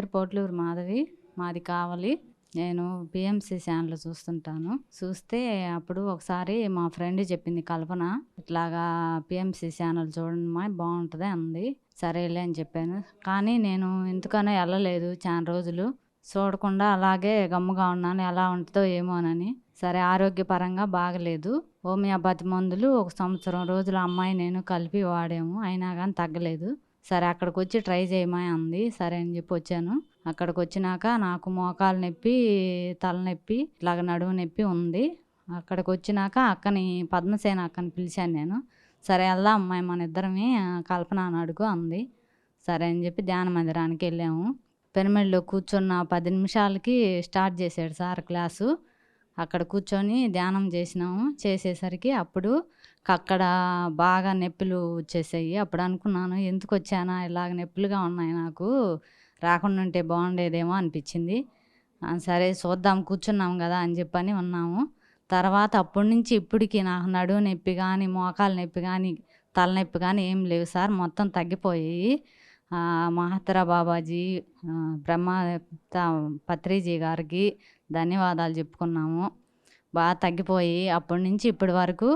రోడ్లూరు మాధవి. మాది కావలి. నేను PMC channel చూస్తుంటాను. చూస్తే అప్పుడు ఒకసారి మా ఫ్రెండ్ చెప్పింది కల్పన ఇట్లాగా పిఎంసి ఛానల్ చూడమ్మా బాగుంటుంది అంది. సరేలే అని చెప్పాను. కానీ నేను ఎందుకనో వెళ్ళలేదు చాలా రోజులు. చూడకుండా అలాగే గమ్ముగా ఉన్నాను. ఎలా ఉంటుందో ఏమోనని సరే ఆరోగ్యపరంగా బాగలేదు. హోమియోపతి మందులు ఒక సంవత్సరం రోజులు అమ్మాయి నేను కలిపి వాడాము. అయినా కానీ తగ్గలేదు. సరే అక్కడికి వచ్చి ట్రై చేయమని అంది. సరే అని చెప్పి వచ్చాను. అక్కడికి వచ్చినాక నాకు మోకాలు నొప్పి తలనొప్పి ఇలాగ నడుము నొప్పి ఉంది. అక్కడికి వచ్చినాక అక్కని పద్మసేన అక్కని పిలిచాను నేను. సరే వెళ్దాం అమ్మాయి మన ఇద్దరమే కల్పన అని అడుగు అంది. సరే అని చెప్పి ధ్యాన మందిరానికి వెళ్ళాము. పిరమిడ్లో కూర్చున్న పది నిమిషాలకి స్టార్ట్ చేశాడు సార్ క్లాసు. అక్కడ కూర్చొని ధ్యానం చేసినాము. చేసేసరికి అప్పుడు అక్కడ బాగా నొప్పులు వచ్చేసాయి. అప్పుడు అనుకున్నాను ఎందుకు వచ్చానా? ఇలాగ నొప్పులుగా ఉన్నాయి నాకు. రాకుండా ఉంటే బాగుండేదేమో అనిపించింది. సరే చూద్దాం కూర్చున్నాం కదా అని చెప్పని ఉన్నాము. తర్వాత అప్పటి నుంచి ఇప్పటికి నాకు నడువు నొప్పి కానీ మోకాలు నొప్పి కానీ తలనొప్పి కానీ ఏం లేవు సార్. మొత్తం తగ్గిపోయాయి. ఆ, బాబాజీ బ్రహ్మ పత్రిజీ గారికి ధన్యవాదాలు చెప్పుకున్నాము. బాగా తగ్గిపోయి అప్పటి నుంచి ఇప్పటి వరకు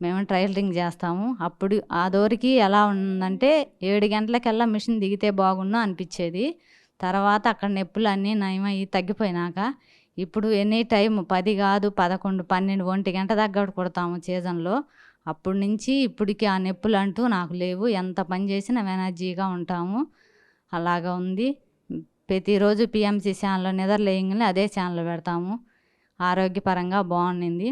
మేము ట్రైలరింగ్ చేస్తాము. అప్పుడు ఆ దోరికి ఎలా ఉందంటే ఏడు గంటలకల్లా మిషన్ దిగితే బాగుండు అనిపించేది. తర్వాత అక్కడ నొప్పులు అన్నీ నయమయ్యి తగ్గిపోయినాక ఇప్పుడు ఎనీ టైం పది కాదు పదకొండు పన్నెండు ఒంటి గంట దగ్గర కొడతాము సీజన్లో అప్పటి నుంచి ఇప్పటికి ఆ నొప్పులు అంటూ నాకు లేవు. ఎంత పని చేసినా ఎనర్జీగా ఉంటాము. అలాగా ఉంది. ప్రతిరోజు పిఎంసి ఛానల్లో నిద్రలేయంగానే అదే ఛానల్ పెడతాము. ఆరోగ్యపరంగా బాగుండింది.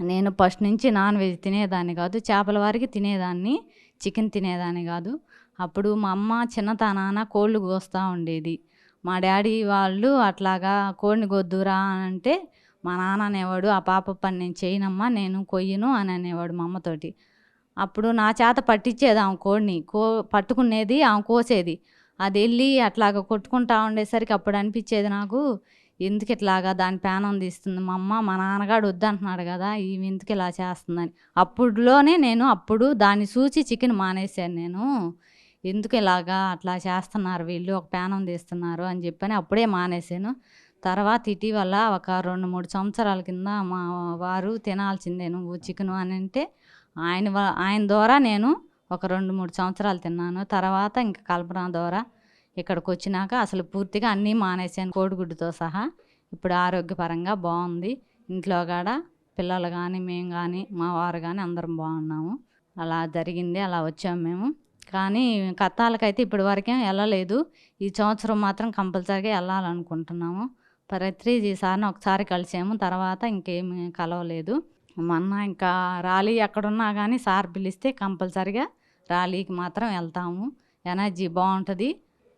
నేను ఫస్ట్ నుంచి నాన్ వెజ్ తినేదాన్ని కాదు చేపల వారికి తినేదాన్ని చికెన్ తినేదాన్ని కాదు. అప్పుడు మా అమ్మ చిన్నతనాన కోళ్ళు కోస్తూ ఉండేది. మా డాడీ వాళ్ళు అట్లాగా కోడిని కొద్దురా అంటే మా నాన్న అనేవాడు ఆ పాప పని నేను చేయనమ్మా నేను కొయ్యను అని అనేవాడు మా అమ్మతోటి. అప్పుడు నా చేత పట్టించేది ఆమె కోడిని కో పట్టుకునేది ఆమె కోసేది. అది వెళ్ళి అట్లాగ కొట్టుకుంటా ఉండేసరికి అప్పుడు అనిపించేది నాకు ఎందుకు ఇట్లాగా దాని పేనం తీస్తుంది? మా అమ్మ మా నాన్నగాడు వద్దంటున్నాడు కదా ఈమె ఎందుకు ఇలా చేస్తుందని? అప్పుడులోనే నేను అప్పుడు దాన్ని చూసి చికెన్ మానేశాను నేను. ఎందుకు ఇలాగా అట్లా చేస్తున్నారు? వీళ్ళు ఒక పేనం తీస్తున్నారు అని చెప్పని అప్పుడే మానేశాను. తర్వాత ఇటీవల ఒక రెండు మూడు సంవత్సరాల కింద మా వారు తినాల్సిందే నువ్వు చికెను అని అంటే ఆయన ఆయన ద్వారా నేను ఒక రెండు మూడు సంవత్సరాలు తిన్నాను. తర్వాత ఇంకా కల్పన ద్వారా ఇక్కడికి వచ్చినాక అసలు పూర్తిగా అన్నీ మానేసాను కోడిగుడ్డుతో సహా. ఇప్పుడు ఆరోగ్యపరంగా బాగుంది. ఇంట్లో కాడ పిల్లలు కానీ మేము కానీ మా వారు కానీ అందరం బాగున్నాము. అలా జరిగింది అలా వచ్చాము మేము. కానీ కత్తాలకైతే ఇప్పటి వరకే వెళ్ళలేదు. ఈ సంవత్సరం మాత్రం కంపల్సరీగా వెళ్ళాలనుకుంటున్నాము. ప్రతి సార్ని ఒకసారి కలిసాము. తర్వాత ఇంకేమి కలవలేదు. మొన్న ఇంకా రాలీ ఎక్కడున్నా కానీ సార్ పిలిస్తే కంపల్సరిగా రాలీకి మాత్రం వెళ్తాము. ఎనర్జీ బాగుంటుంది.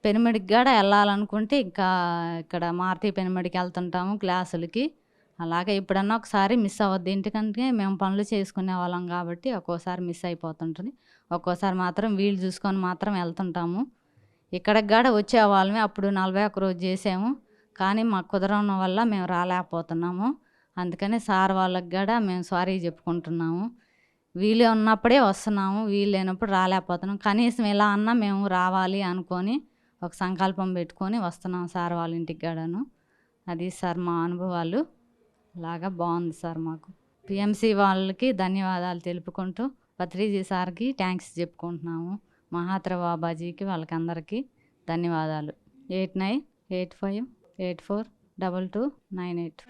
పెనుమిడికి కూడా వెళ్ళాలనుకుంటే ఇంకా ఇక్కడ మారుతి పెనుమిడికి వెళ్తుంటాము క్లాసులకి అలాగే ఎప్పుడన్నా ఒకసారి మిస్ అవ్వద్దు. ఎందుకంటే మేము పనులు చేసుకునే వాళ్ళం కాబట్టి ఒక్కోసారి మిస్ అయిపోతుంటుంది. ఒక్కోసారి మాత్రం వీలు చూసుకొని మాత్రం వెళ్తుంటాము. ఇక్కడికి కూడా వచ్చేవాళ్ళమే అప్పుడు నలభై ఒక్క రోజు చేసాము. కానీ మాకు కుదరడం వల్ల మేము రాలేకపోతున్నాము. అందుకని సార్ వాళ్ళకి కూడా మేము సారీ చెప్పుకుంటున్నాము. వీలు ఉన్నప్పుడే వస్తున్నాము వీలు లేనప్పుడు రాలేకపోతున్నాం. కనీసం ఇలా అన్నా మేము రావాలి అనుకొని ఒక సంకల్పం పెట్టుకొని వస్తున్నాం సార్ వాళ్ళ ఇంటికి గడను. అది సార్ మా అనుభవాలు. లాగా బాగుంది సార్ మాకు. పిఎంసి వాళ్ళకి ధన్యవాదాలు తెలుపుకుంటూ పత్రిజీ సార్కి థ్యాంక్స్ చెప్పుకుంటున్నాము. మహాత్ర బాబాజీకి వాళ్ళకి అందరికీ ధన్యవాదాలు. Eight nine eight five eight four double two nine eight.